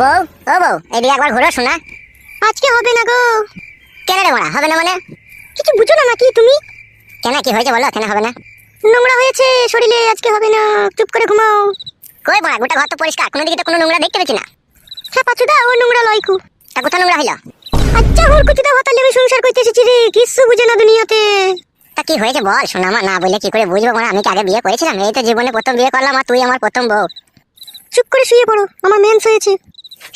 বউ ও বউ এদিকে একবার ঘুরো, শোনা আজকে হবে না গো। কেন রে মারা হবে না মানে? কিছু বুঝো না নাকি তুমি? কেন, কি হয়েছে বলো, কেন হবে না? নোংরা হয়েছে শরীরে, আজকে হবে না। চুপ করে ঘুমাও। কই মারা গোটা ঘর তো পরিষ্কার, কোনো দিকে তো কোনো নোংরা দেখতে পেছি না। হ্যাঁ পাচুদা ও নোংরা লয়কু তা কোথা নোংরা হইল? আচ্ছা হুর কুচুদা হতালে আমি সংসার করতে এসেছি রে, কিচ্ছু বুঝে না দুনিয়াতে। তা কি হয়েছে বল, শোনা আমার, না বলে কি করে বুঝব মারা আমি কি আগে বিয়ে করেছিলাম? এই তো জীবনে প্রথম বিয়ে করলাম আর তুই আমার প্রথম বউ। চুপ করে শুয়ে পড়ো, আমার মেন্স হয়েছে।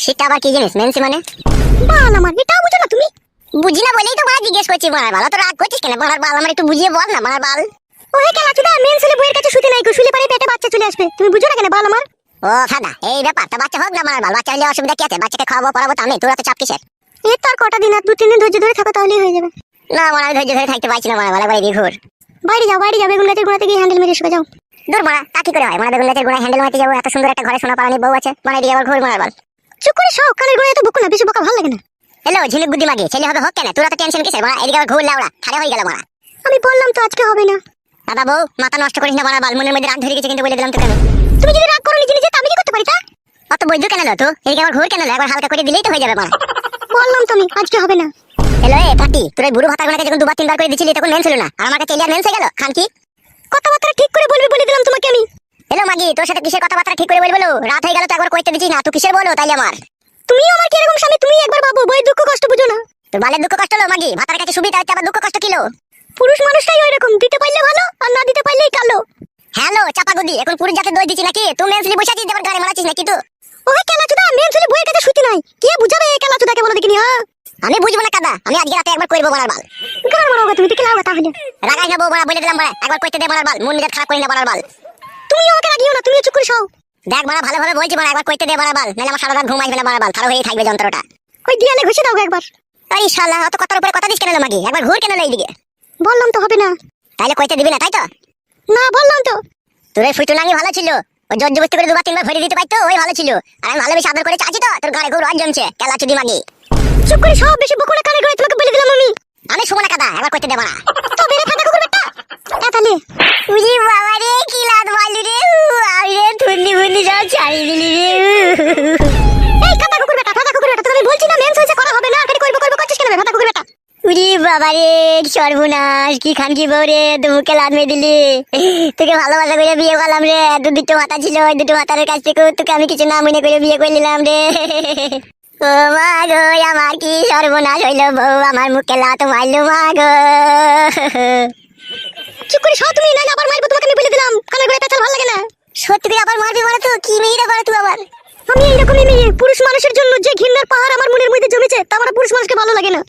সেটা আবার কি জিনিস মেনসি মানে? বাল আমার এটাও বুঝো না তুমি। বুঝি না বলেই তো মারা জিজ্ঞেস করছি মারার বাল। তো রাগ করছিস কেন? মারার বাল আমার একটু বুঝিয়ে বল না মারার বাল। ও হে কেন চুদা মেন্স হলে বইয়ের কাছে শুতে নাই গো শুলে পারে পেটে বাচ্চা চলে আসবে। তুমি বুঝো না কেন বাল আমার? ও ফাদা এই ব্যাপার তা বাচ্চা হোক না মারার বাল বাচ্চা হলে অসুবিধা কি আছে? বাচ্চাকে খাওয়াবো পড়াবো তো আমি তোরা তো চাপ কিসের? এর তো আর কটা দিন আর দু তিন দিন ধৈর্য ধরে থাকো তাহলেই হয়ে যাবে। না মারা ধৈর্য ধরে থাকতে পারছি না মারা বালা বাড়ি ঘুর। বাইরে যাও বাইরে যাও বেগুন গাছের গোড়াতে গিয়ে হ্যান্ডেল মেরে শুকে যাও। দূর মারা তা কি করে হয়? মারা বেগুন গাছের গোড়ায় হ্যান্ডেল মারতে যাব? এত সুন্দর একটা ঘরে সোনা পালানি বউ আছে। মারা দিয়ে আবার ঘুর মারার বাল। চুপ করে সব কানের গোড়ায় তো বকো না বেশি বকা ভালো লাগে না। হ্যালো ঝিনুক বুদ্ধি মাগি ছেলে হবে হোক কেন? তোরা তো টেনশন কিসের? মারা এদিকে আবার ঘুর লাউড়া খারে হয়ে গেল মারা আমি বললাম তো আজকে হবে না। দাদা বউ মাথা নষ্ট করিস না মারা বাল মনের মধ্যে রাগ ধরে গেছে কিন্তু বলে দিলাম তোকে আমি। তুমি যদি রাগ করো নিজে নিজে আমি কি করতে পারি তা? অত বৈধ কেন তো এদিকে আবার ঘুর কেন একবার হালকা করে দিলেই তো হয়ে যাবে মারা বললাম তো আমি আজকে হবে না। হ্যালো এ ফাটি তোর ওই বুড়ো ভাতার যখন দুবার তিনবার করে দিছিলি তখন মেন ছিল না। আর আমার কাছে এলিয়ার মেন হয়ে গেল? খান কি? কথাবার্তা ঠিক করে বলবি বলে দিলাম তোমাকে আমি। হ্যালো মাগি তোর সাথে কিসের কথাবার্তা ঠিক করে বলব? রাত হয়ে গেল তো একবার কইতে দিছিস না তুই কিসের বলো তাইলে আমার? তুমিও আমার কি এরকম স্বামী? তুমি একবার ভাবো বই দুঃখ কষ্ট বুঝো না। তোর বালের দুঃখ কষ্ট হলো মাগি ভাতার কাছে সুবিধা হচ্ছে আবার দুঃখ কষ্ট কিলো পুরুষ মানুষটাই ওই রকম দিতে পারলে ভালো আর না দিতে পারলেই কালো। হ্যালো চাপা গুদি এখন পুরুষ জাতে দই দিচ্ছি নাকি? তুই মেনসলি বসে আছিস আবার গাড়ি মারাচ্ছিস নাকি তুই? ওই কেলাচুদা মেন ছেলে বইয়ের কাছে শুতে নাই। কে বুঝাবে এই কেলাচুদাকে বলে দেখিনি হ্যাঁ? আমি বুঝব না কাদা আমি আজকে রাতে একবার করব মারার বাল। গান মারাও তুমি দিকে লাও তাহলে রাগাই না বউ বলে দিলাম মারা একবার কইতে দে মারার বাল মন নিজের খারাপ করি না মারার বাল। তুমি আমাকে রাগিও না তুমিও চুপ করে সও দেখ মারা ভালোভাবে বলছি মারা একবার কইতে দে মারার বাল নাহলে আমার সারা রাত ঘুম আসবে না মারার বাল খারাপ হয়েই থাকবে যন্ত্রটা। ওই দিয়ালে ঘষে দাও একবার। এই শালা অত কথার উপরে কথা দিস কেন মাগি? একবার ঘুর কেন লো এইদিকে? বললাম তো হবে না। তাহলে কইতে দিবি না তাই তো? না বললাম তো। তোর ওই ফুটুনাঙ্গি ভালো ছিল। ও জোর জবস্তি করে দুবার তিনবার ভরে দিতে পারতো ওই ভালো ছিল। আর আমি ভালোবেসে আদর করে চাচ্ছি তো তোর ঘরে খুব রজ জমছে। কেলা চুদি মাগি। চুপ করে সব বেশি বকো না কানে করে তোমাকে বলে দিলাম আমি। আমি শুবো না কাদা একবার কইতে দে মারা তো বেরে ফাটা কুকুর বেটা সর্বনাশ। কি খান কি বউ রে? তুই মুখে লাদ মেয়ে দিলি। তোকে ভালোবাসা করে বিয়ে করলাম রে। দু দুটো মাথা ছিল ওই দুটো মাথার কাছ থেকে তোকে আমি কিছু না মনে করে বিয়ে করে নিলাম রে। ও মা গো আমার কি সর্বনাশ হইল বউ? আমার মুখে লাত মারলো মা গো। চুপ করে সব তুমি আবার মারবো তোমাকে আমি বলে দিলাম। ভালো লাগে না। সত্যি করে আবার মারবি মানে তো? কি মেয়েরা করে তুই আবার? আমি এইরকমই মেয়ে। পুরুষ মানুষের জন্য যে ঘৃণার পাহাড় আমার মনের মধ্যে জমেছে তা আমার পুরুষ মানুষকে ভালো লাগে না।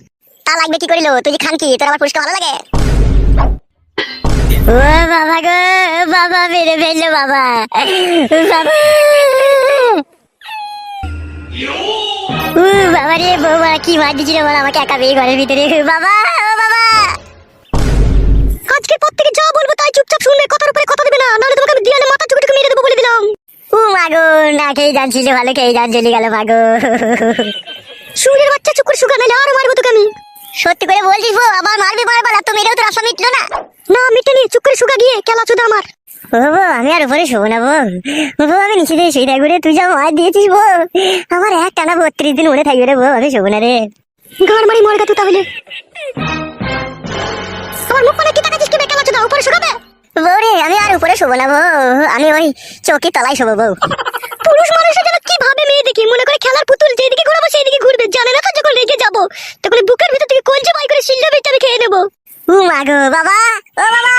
তা লাগবে কি করিল? তুই খান কি? তোর আমার পুরস্কার ভালো লাগে? ও বাবা গো বাবা মেরে ফেলল বাবা। বাবা। ও বাবা রে বৌমা কি মার দিছিল বল আমাকে একা বিয়ে ঘরের ভিতরে? বাবা ও বাবা। পর থেকে যা বলব তাই চুপচাপ শুনবে কথার উপরে কথা দেবে না। নাহলে তোমাকে আমি দিয়ালে মাথা চুকে মেরে দেবো বলে দিলাম। ও মাগো না খেয়ে জানছিল ভালো খেয়ে জান চলে গেল মাগো সুরের বাচ্চা চুপ করে শুকা নাইলে আরও মারবো তোকে আমি। সত্যি করে বলছিস বউ আবার মারবি মারবার তো মেরেও তো রাস্তা মিটলো না? না মিটেনি চুপ করে শুকা গিয়ে কেলা চুদা আমার ও বউ আমি আর উপরে শোবো না বউ। বউ আমি নিচে দিয়ে শুয়ে থাকব রে তুই যা মার দিয়েছিস বউ। আমার এক টানা বত্রিশ দিন মনে থাকবে রে বউ আমি শোবো না রে। ঘর মারি মরগা তুই তাহলে। আমার মুখ মানে কি টাকা দিস কি বেকালা চোদা উপরে শুকাবে? বউ রে আমি আর উপরে শোবো না বউ আমি ওই চৌকি তলায় শোবো বউ পুরুষ মানুষের যেন কি ভাবে মেয়ে দেখি? মনে করে খেলার পুতুল যেদিকে ঘোরাবো সেইদিকে ঘুরবে। জানে না তো যখন রেগে যাব। তখন বুকের ভিতর থেকে কলজে বাই করে শিল্লা বেটে আমি খেয়ে নেব। ও মাগো বাবা! ও বাবা!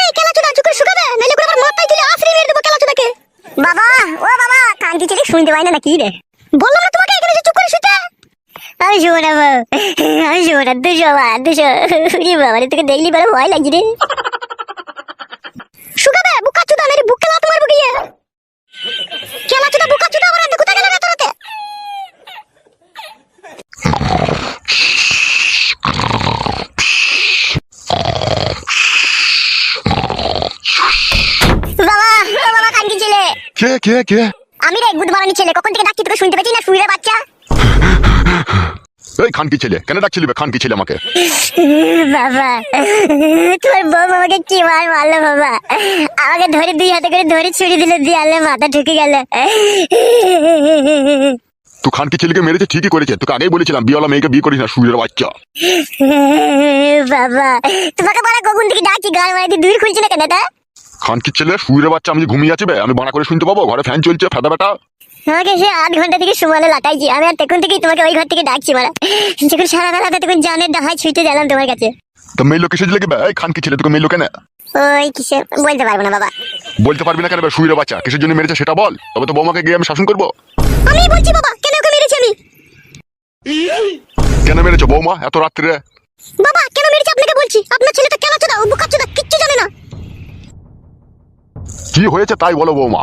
এই কেলা চোদা চুপ করে শুকাবে নাইলে করে আমার মাথায় দিলে আছড়ে মেরে দেবো কেলা চোদাকে বাবা, ও বাবা কান্তি ছেলে শুনতে পাই না নাকি রে? বললাম না তোমাকে এখানে চুপ করে শুতে? আমি শোবো না বউ আমি শোবো না, দুশো বাবা দুশো। বাবা তোকে দেখলি বলে ভয় লাগছে রে। শুকাবে বুকা চোদা নাইলে বুকে লাত মারবো গিয়ে? কেলা চোদা বুকা চোদা আমার হাতে কোথায় গেল রাতে রাতে বাবা কান্তি ছেলে। কে কে কে? আমি রে গুদ মারানি ছেলে কখন থেকে ডাকছি তোকে শুনতে পাচ্ছি না শুয়ে বাচ্চা? এই খানকি ছেলে? কেন ডাকছিলি বে? খানকি ছেলে আমাকে? বাবা তোর বউ আমাকে কি মার মারলো বাবা? আমাকে ধরে দুই হাতে করে ধরে ছুরি দিল দিয়ালে মাথা ঢুকে গেল। তুই খানকি ছেলেকে মেরেছে? ঠিকই করেছে। তোকে আগেই বলেছিলাম বিয়েওয়ালা মেয়েকে বিয়ে করিস না সুরের বাচ্চা। বাবা তোমাকে বলা কখন থেকে ডাকি গান মারাই দিয়ে দূর খুলছি না কেন এটা? খানকি ছেলে? সুরের বাচ্চা আমি ঘুমিয়ে আছি বে, আমি বানা করে শুনতে পাবো? ঘরে ফ্যান চলছে ফেদা বেটা। আমাকে সে আধ ঘণ্টা থেকে সুমালে লাটাইছি আমি আর তখন থেকেই তোমাকে ওই ঘর থেকে ডাকছি মারা। যখন সারা বেলাতে তখন জানের ডাহাই ছুটে গেলাম তোমার কাছে। তো মেয়ে লোক কিসে লেগে এই খানকি ছেলে তোকে মেয়ে লোকে না? ওই কিসে? বলতে পারব না বাবা। বলতে পারবি না কেন সুরের বাচ্চা? কিসের জন্য মেরেছে সেটা বল। তবে তো বৌমাকে গিয়ে আমি শাসন করব। আমি বলছি বাবা কেন ওকে মেরেছি আমি? কেন মেরেছো বৌমা এত রাত্রে? বাবা কেন মেরেছি আপনাকে বলছি? আপনার ছেলেটা কেন চোদা ও বুকা চোদা কিচ্ছু জানে না। কি হয়েছে তাই বলো বৌমা।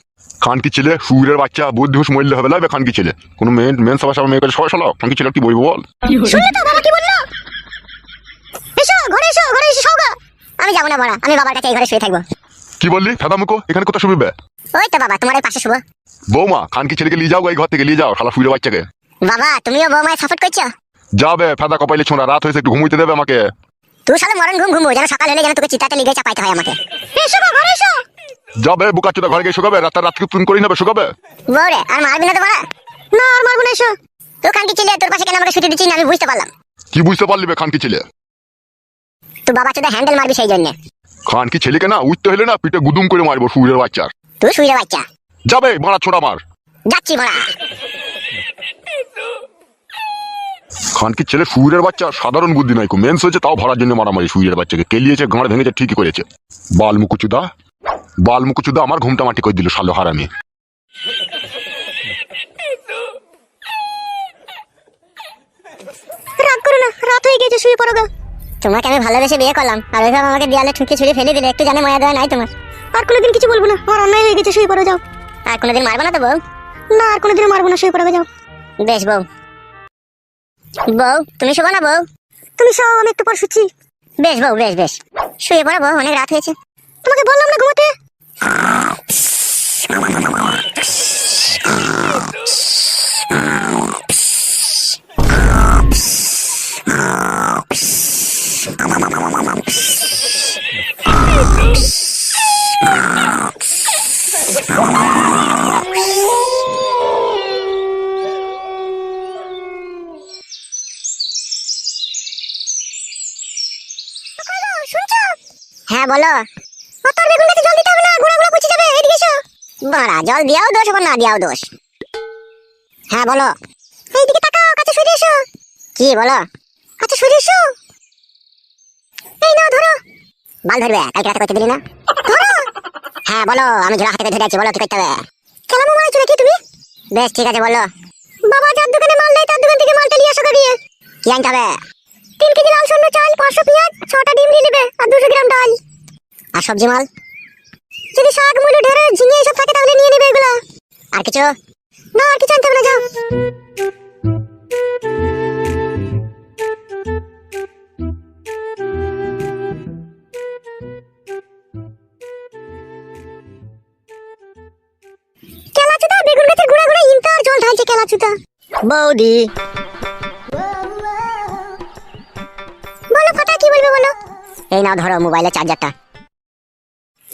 খানকি ছেলে সুরের বাচ্চা বুদ্ধি হুস মরলে হবে লাগবে খানকি ছেলে। কোনো মেন মেন সবার সবার মেয়ে করে সবাই শালো খানকি ছেলে কি বলব বল? শুনলে তো বাবা কি বলল? এসো ঘরে এসো ঘরে এসে সৌগা আমি যাব না মারা আমি বাবার কাছে এই ঘরে শুয়ে থাকব। কি বললি? ফেদা এখানে কোথায় শুবি বে? ওই তো বাবা তোমার পাশে শুভ বৌমা খানকি ছেলেকে নিয়ে যাও এই ঘর থেকে নিয়ে যাও শালা সুরের বাচ্চাকে। বাবা তুমিও বৌমায় সাপোর্ট করছ? যাবে ফেদা কপাইলে ছোঁড়া রাত হয়েছে একটু ঘুমুইতে দেবে আমাকে। তুই সালে মরণ ঘুম ঘুমবো যেন সকাল হলে যেন তোকে চিতাতে লিগে চাপাইতে হয় আমাকে। এসো গো, ঘরে এসো। যাবে বুকা চোদা ঘরে গিয়ে শুকাবে রাত রাতকে তুমি করি নেবে শুকাবে? বৌরে আর মারবি না তো মারা? না আর মারবো না এসো। তুই খানকি ছিলে তোর পাশে কেন আমাকে শুতে দিচ্ছিস আমি বুঝতে পারলাম। কি বুঝতে পারলি বে খানকি ছেলে? তুই বাবা চোদা হ্যান্ডেল মারবি সেই জন্য। খানকি ছেলেকে না উঠতে হলে না পিঠে গুদুম করে মারবো সুরের বাচ্চা। তুই শুয়ে বাচ্চা। যাবে মারা ছোড়া মার। যাচ্ছি মারা। খানকি ছেলে সুরের বাচ্চা সাধারণ বুদ্ধি নাই মেন্স হয়েছে তাও ভরার জন্য মারামারি সুরের বাচ্চাকে। কেলিয়েছে গাঁড় ভেঙেছে ঠিকই করেছে। বাল মুকুচুদা বাল মুকুচুদা আমার ঘুমটা মাটি করে দিল শালো হারামি। রাগ করো না রাত হয়ে গেছে শুয়ে পড়ো গা। তোমাকে আমি ভালোবেসে বিয়ে করলাম আর ওইভাবে আমাকে দেয়ালে ঠুকে ছুড়ে ফেলে দিলে একটু জানে মায়া দেওয়া নাই তোমার। আর কোনোদিন কিছু বলব না আমার অন্যায় হয়ে গেছে শুয়ে পড়ো যাও। আর কোনোদিন মারবো না তো বউ? না আর কোনোদিন মারবো না শুয়ে পড়ো যাও। বেশ বউ। বউ তুমি শোবো না বউ? তুমি সব আমি একটু পর শুচ্ছি। বেশ বউ বেশ বেশ। শুয়ে পড়ো বউ অনেক রাত হয়েছে। তোমাকে বললাম না ঘুমাতে? হ্যাঁ বলো। তোর বেগুন গাছে জল দিতে হবে না গোড়া গোড়া পচে যাবে এদিকে এসো বাড়া জল দিয়াও দোষ আবার না দিয়াও দোষ? হ্যাঁ বলো। এইদিকে তাকাও, কাছে সরে এসো। কি, বলো? কাছে সরে এসো। এই নাও, ধরো। বাল ধরবে, কালকে রাতে করতে দিলি না? হ্যাঁ বলো, আমি ঝোলা হাতে ধরে আছি, বলো, কি করতে হবে? কেলাম মারাইছো নাকি তুমি? বেশ, ঠিক আছে, বলো। বাবা, যার দোকানে মাল দেয় তার দোকান থেকে মালটা নিয়ে আসো দিয়ে কি আনতে হবে? তিন কেজি লাল সন্ন্য চাল, পাঁচশো পেঁয়াজ, ছটা ডিম নিয়ে নেবে, আর দুশো গ্রাম ডাল। আর সবজি মাল? যদি শাক, মুলো, ঢেঁড়স, ঝিঙে, এসব থাকে তাহলে নিয়ে নেবে এগুলো। আর কিছু? না, আর কিছু আনতে হবে না, যাও। বলো ফাটা কি বলবে বলো? এই নাও, ধরো মোবাইলের চার্জারটা।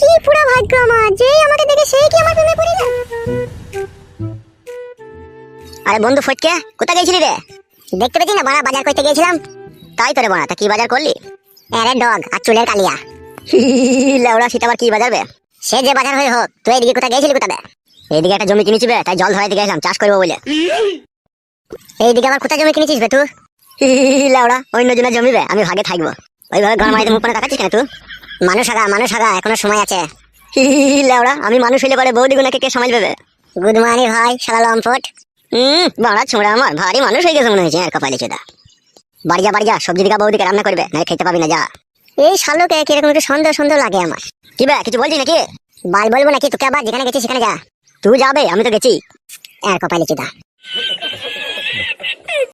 ভাগ্য আমার? যেই আমাকে দেখে সেই কি আমার প্রেমে পড়ে যায় আরে বন্ধু ফটকে, কোথায় গেছিলি রে? দেখতে পেছি না, বাড়া বাজার করতে গেছিলাম তাই তো রে বাড়া তা কি বাজার করলি? আরে ডগ, আর চুলের কালিয়া। লেওড়া সেটা আবার কি বাজারবে সে যে বাজার হয়ে হোক, তুই এদিকে কোথায় গেছিলি কোথায় এইদিকে একটা জমি কিনেছি বে, তাই জল ধরাইতে গেছিলাম, চাষ করব বলে। এইদিকে আবার কোথায় জমি কিনেছিস বে তুই? লেওড়া অন্য জনের জমি বে, আমি ভাগে থাকব। ওইভাবে ঘর মারিতে মুখ করে তাকাচ্ছিস কেন তুই? মানুষ আগা মানুষ আগা, এখনও সময় আছে। লেওড়া, আমি মানুষ হইলে পরে বৌদি গুনাকে কে সামাল দেবে? গুড মর্নিং ভাই, শালা লম্পট। হুম বাড়া ছোড়া আমার, ভারী মানুষ হয়ে গেছে মনে হয়েছে, আর কপালে চোদা। বাড়ি যা বাড়ি যা, সবজি দিকা বৌদিকে রান্না করবে না খেতে পাবি না, যা। এই শালোকে কীরকম একটু সন্দেহ সন্দেহ লাগে আমার। কি বে, কিছু বলছি নাকি? বাল বলব নাকি, তোকে আবার যেখানে গেছিস সেখানে যা। তুই যাবে, আমি তো গেছি। আর কপালে চোদা।